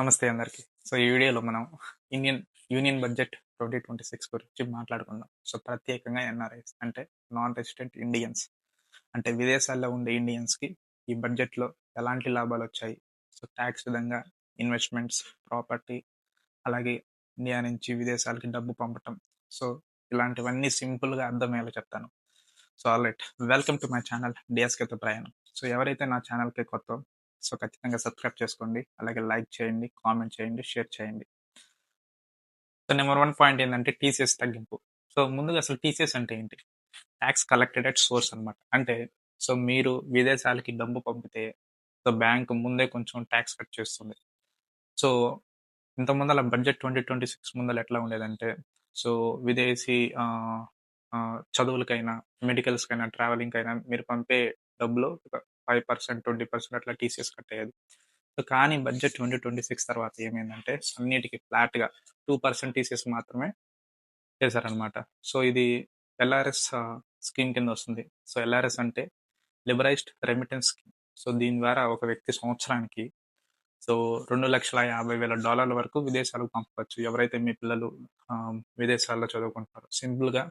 నమస్తే అందరికి. సో ఈ వీడియోలో మనం Indian union budget twenty twenty six గురించి మాట్లాడుకుందాం. సో ప్రత్యేకంగా ఎన్ఆర్ఐస్ అంటే నాన్ రెసిడెంట్ ఇండియన్స్. అంటే విదేశాల్లో ఉండే ఇండియన్స్కి ఈ బడ్జెట్లో ఎలాంటి లాభాలు వచ్చాయి? సో ట్యాక్స్ విధంగా ఇన్వెస్ట్మెంట్స్ ప్రాపర్టీ అలాగే ఇండియా నుంచి విదేశాలకి డబ్బు పంపటం. సో ఇలాంటివన్నీ సింపుల్గా అర్థమయ్యేలా చెప్తాను. So all right. Welcome to my channel డిఎస్కేతో ప్రయాణం. సో ఎవరైతే నా ఛానల్కి కొత్త సో ఖచ్చితంగా సబ్స్క్రైబ్ చేసుకోండి. అలాగే లైక్ చేయండి కామెంట్ చేయండి షేర్ చేయండి. సో నెంబర్ వన్ పాయింట్ ఏంటంటే టీసీఎస్ తగ్గింపు. సో ముందుగా అసలు టీసీఎస్ అంటే ఏంటి? ట్యాక్స్ కలెక్టెడ్ అట్ సోర్స్ అనమాట అంటే సో మీరు విదేశాలకి డబ్బు పంపితే సో బ్యాంక్ ముందే కొంచెం ట్యాక్స్ కట్ చేస్తుంది. సో ఇంత ముందల బడ్జెట్ ట్వంటీ ట్వంటీ సిక్స్ ముందర ఎట్లా ఉండేదంటే సో విదేశీ చదువులకైనా మెడికల్స్కైనా ట్రావెలింగ్కైనా మీరు పంపే డబ్బులో ఫైవ్ పర్సెంట్ ట్వంటీ పర్సెంట్ అట్లా టీసీఎస్ కట్టేది సో కానీ బడ్జెట్ ట్వంటీ ట్వంటీ సిక్స్ తర్వాత ఏమైందంటే అన్నిటికీ ఫ్లాట్గా టూ పర్సెంట్ టీసీఎస్ మాత్రమే చేశారనమాట సో ఇది ఎల్ఆర్ఎస్ స్కీమ్ కింద వస్తుంది. సో ఎల్ఆర్ఎస్ అంటే లిబరైజ్డ్ రెమిటెన్స్ స్కీమ్. సో దీని ద్వారా ఒక వ్యక్తి సంవత్సరానికి సో రెండు లక్షల యాభై వేల డాలర్ల వరకు విదేశాలకు పంపవచ్చు ఎవరైతే మీ పిల్లలు విదేశాల్లో చదువుకుంటున్నారో సింపుల్గా.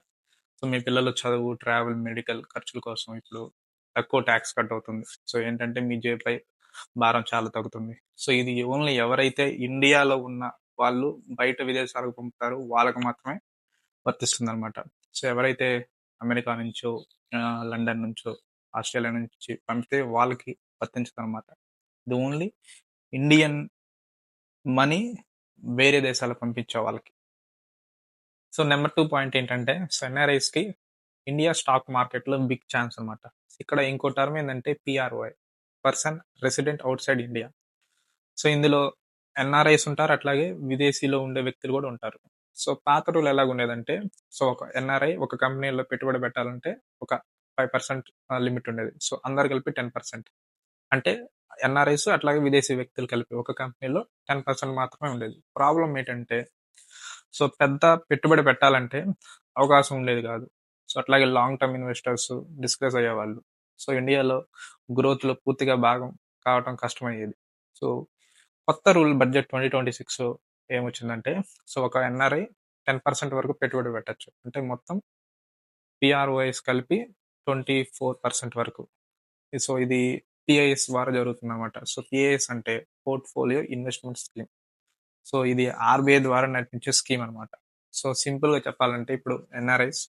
సో మీ పిల్లలు చదువు ట్రావెల్ మెడికల్ ఖర్చుల కోసం ఇప్పుడు తక్కువ ట్యాక్స్ కట్ అవుతుంది. సో ఏంటంటే మీ జేబుపై భారం చాలా తగ్గుతుంది. సో ఇది ఓన్లీ ఎవరైతే ఇండియాలో ఉన్న వాళ్ళు బయట విదేశాలకు పంపుతారో వాళ్ళకు మాత్రమే వర్తిస్తుంది అనమాట సో ఎవరైతే అమెరికా నుంచో లండన్ నుంచో ఆస్ట్రేలియా నుంచి పంపితే వాళ్ళకి వర్తించదు అనమాట ఇది ఓన్లీ ఇండియన్ మనీ వేరే దేశాలకు పంపించే వాళ్ళకి. సో నెంబర్ టూ పాయింట్ ఏంటంటే సో కి ఇండియా స్టాక్ మార్కెట్లో బిగ్ ఛాన్స్ అనమాట ఇక్కడ ఇంకో టర్మ్ ఏంటంటే PROI person resident outside India so ఇందులో ఎన్ఆర్ఐస్ ఉంటారు అట్లాగే విదేశీలో ఉండే వ్యక్తులు కూడా ఉంటారు. సో పాత రూల్ ఎలాగ ఉండేదంటే సో ఒక ఎన్ఆర్ఐ ఒక కంపెనీలో పెట్టుబడి పెట్టాలంటే ఒక ఫైవ్ పర్సెంట్ లిమిట్ ఉండేది. సో అందరు కలిపి టెన్ పర్సెంట్ అంటే ఎన్ఆర్ఐస్ అట్లాగే విదేశీ వ్యక్తులు కలిపి ఒక కంపెనీలో టెన్ పర్సెంట్ మాత్రమే ఉండేది. ప్రాబ్లం ఏంటంటే సో పెద్ద పెట్టుబడి పెట్టాలంటే అవకాశం ఉండేది కాదు. సో అట్లాగే లాంగ్ టర్మ్ ఇన్వెస్టర్స్ డిస్కస్ అయ్యేవాళ్ళు. సో ఇండియాలో గ్రోత్లో పూర్తిగా భాగం కావటం కష్టమయ్యేది. సో కొత్త rule budget twenty twenty six ఏమొచ్చిందంటే so ఒక ఎన్ఆర్ఐ టెన్ పర్సెంట్ వరకు పెట్టుబడి పెట్టచ్చు. అంటే మొత్తం పిఆర్ఓఎస్ కలిపి ట్వంటీ ఫోర్ పర్సెంట్ వరకు. సో ఇది పిఐఎస్ ద్వారా జరుగుతుందన్నమాట. సో పిఐఎస్ అంటే పోర్ట్ఫోలియో ఇన్వెస్ట్మెంట్ స్కీమ్ సో ఇది ఆర్బీఐ ద్వారా నడిపించే స్కీమ్ అనమాట సో సింపుల్గా చెప్పాలంటే ఇప్పుడు ఎన్ఆర్ఐస్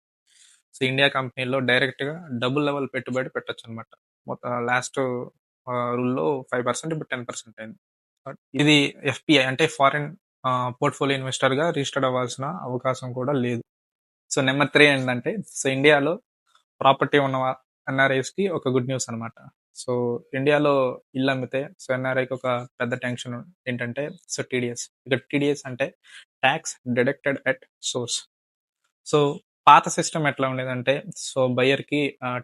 సో ఇండియా కంపెనీలో డైరెక్ట్గా డబుల్ లెవెల్ పెట్టుబడి పెట్టచ్చు అనమాట మొత్తం లాస్ట్ రూల్లో ఫైవ్ పర్సెంట్ ఇప్పుడు టెన్ పర్సెంట్ అయింది. ఇది ఎఫ్పిఐ అంటే ఫారిన్ పోర్ట్ఫోలియో ఇన్వెస్టర్గా రిజిస్టర్డ్ అవ్వాల్సిన అవకాశం కూడా లేదు. సో నెంబర్ త్రీ ఏంటంటే సో ఇండియాలో ప్రాపర్టీ ఉన్న ఎన్ఆర్ఐస్కి ఒక గుడ్ న్యూస్ అనమాట. సో ఇండియాలో ఇల్లు అమ్మితే సో ఎన్ఆర్ఐకి ఒక పెద్ద టెన్షన్ ఏంటంటే సో టీడీఎస్ ఇక్కడ టీడీఎస్ అంటే tax deducted at source. So పాత సిస్టమ్ ఎట్లా ఉండేదంటే సో బయర్కి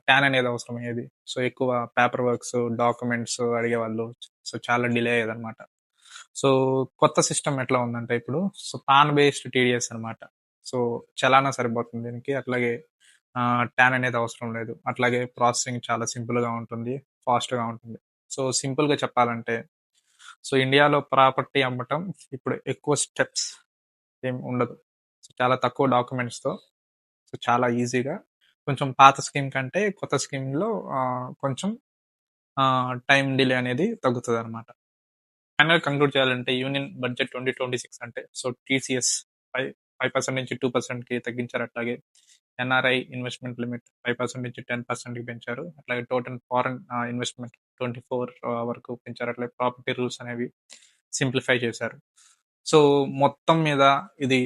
ట్యాన్ అనేది అవసరం అయ్యేది సో ఎక్కువ పేపర్ వర్క్స్ డాక్యుమెంట్స్ అడిగేవాళ్ళు. సో చాలా డిలే అయ్యేది అనమాట సో కొత్త సిస్టమ్ ఎట్లా ఉందంటే ఇప్పుడు సో పాన్ బేస్డ్ టీడీఎస్ అనమాట సో చలానా సరిపోతుంది దీనికి. అట్లాగే ట్యాన్ అనేది అవసరం లేదు. అట్లాగే ప్రాసెసింగ్ చాలా సింపుల్గా ఉంటుంది ఫాస్ట్గా ఉంటుంది. సో సింపుల్గా చెప్పాలంటే సో ఇండియాలో ప్రాపర్టీ అమ్మటం ఇప్పుడు ఎక్కువ స్టెప్స్ ఏం ఉండదు. చాలా తక్కువ డాక్యుమెంట్స్తో సో చాలా ఈజీగా. కొంచెం పాత స్కీమ్ కంటే కొత్త స్కీమ్లో ఆ, కొంచెం టైం డిలే అనేది తగ్గుతుంది అనమాట ఫైనల్ కంక్లూడ్ చేయాలంటే union budget twenty twenty six అంటే so TCS five five percent నుంచి టూ పర్సెంట్కి తగ్గించారు అట్లాగే NRI investment limit five percent నుంచి టెన్ పర్సెంట్కి పెంచారు. అట్లాగే total foreign investment twenty four వరకు పెంచారు అట్లాగే ప్రాపర్టీ రూల్స్ అనేవి సింప్లిఫై చేశారు. సో మొత్తం మీద ఇది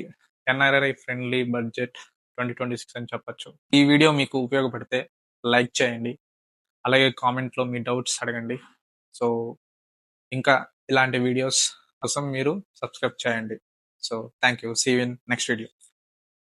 NRI friendly budget twenty twenty six అని చెప్పొచ్చు. ఈ వీడియో మీకు ఉపయోగపడితే లైక్ చేయండి. అలాగే కామెంట్లో మీ డౌట్స్ అడగండి. సో ఇంకా ఇలాంటి వీడియోస్ కోసం మీరు సబ్స్క్రైబ్ చేయండి. So thank you see in next video.